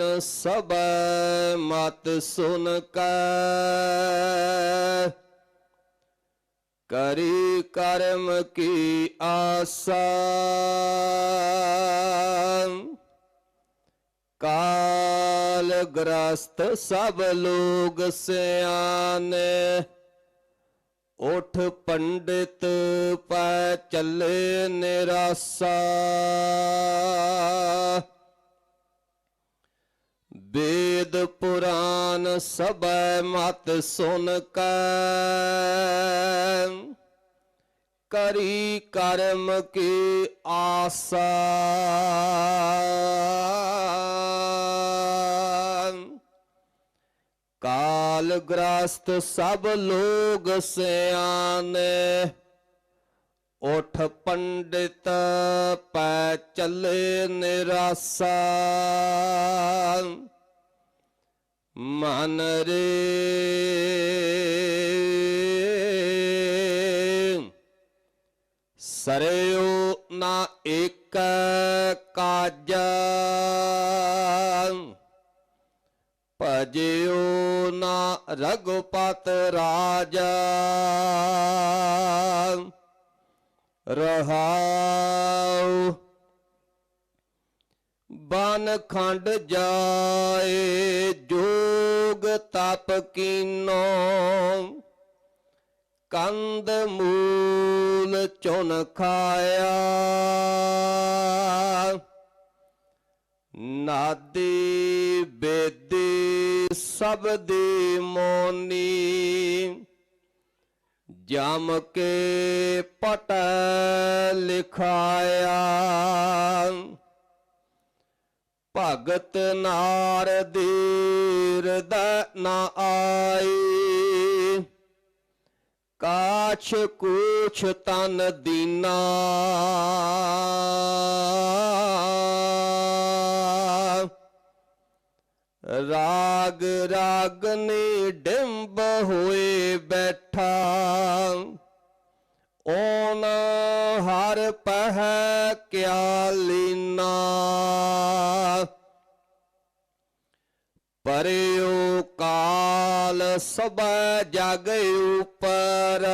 ਪੁਰਾਨ ਮਤ ਸੁਨ ਕੈ। ਕਰੀ ਕਰਮ ਕੀ ਆਸਾ। ਕਾਲ ਗ੍ਰਸਤ ਸਭ ਲੋਗ ਸਿਆਨੇ ਉਠ ਪੰਡਿਤ ਪੈ ਚੱਲੇ ਨਿਰਾਸਾ। ਵੇਦ ਪੁਰਾਨ ਸਬੈ ਮਤ ਸੁਨ ਕੈ। ਕਰੀ ਕਰਮ ਕੀ ਆਸਾ। ਕਾਲ ਗ੍ਰਸਤ ਸਭ ਲੋਗ ਸਿਆਨੇ ਉਠ ਪੰਡਿਤ ਪੈ ਚੱਲੇ ਨਿਰਾਸਾ। ਮਨ ਰੇ ਸਰਿਓ ਨਾ ਇੱਕ ਕਾਜ ਭਜਿਓ ਨਾ ਰਘੁਪਤ ਰਾਜਾ ਰਹਾਉ ਬਨ ਖੰਡ ਜਾਏ, ਜੋਗ ਤਪ ਕੀਨੋ। ਕੰਦ ਮੂਲ ਚੁਨ ਖਾਇਆ। ਨਾਦੀ ਬੇਦੀ ਸਭ ਦੀ ਮੋਨੀ। ਜਮ ਕੇ ਪਟ ਲਿਖਾਇਆ। ਭਗਤ ਨਾਰ ਦੀਰਦ ਨਾ ਆਈ ਕਾਛ ਕੂਛ ਤਨ ਦੀਨਾ। ਰਾਗ ਰਾਗਨੀ ਡਿੰਬ ਹੋਏ ਬੈਠਾ। ਓਨ ਹਰ ਪਹਿ ਕਿਆ ਲੀਨਾ। ਪਰਿਓ ਕਾਲ ਸਬੈ ਜਗ ਉਪਰ।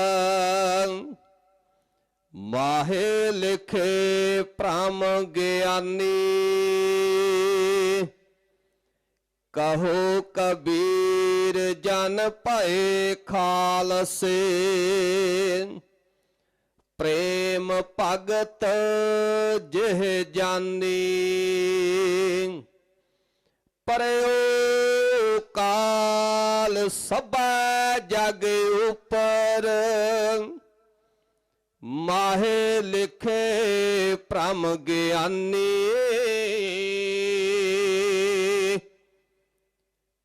ਮਾਹੇ ਲਿਖੇ ਪ੍ਰਮ ਗਿਆਨੀ। ਕਹੋ ਕਬੀਰ ਜਨ ਭਏ ਖਾਲਸੇ। ਪ੍ਰੇਮ ਭਗਤ ਜਿਹ ਜਾਨੀ ਪਰਿਓ ਕਾਲ ਸਭੈ ਜਗ ਉਪਰ, ਮਾਹੇ ਲਿਖੇ ਪ੍ਰਮ ਗਿਆਨੀ।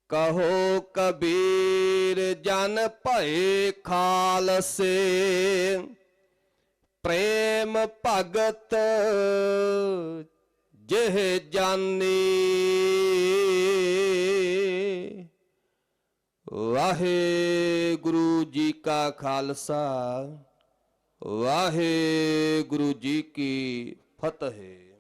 ਕਹੋ ਕਬੀਰ ਜਨ ਭਏ ਖਾਲਸੇ ਪ੍ਰੇਮ ਭਗਤ ਜਿਹ ਜਾਨੀ ਵਾਹਿਗੁਰੂ ਜੀ ਕਾ ਖਾਲਸਾ ਵਾਹਿਗੁਰੂ ਜੀ ਕੀ ਫਤਿਹ।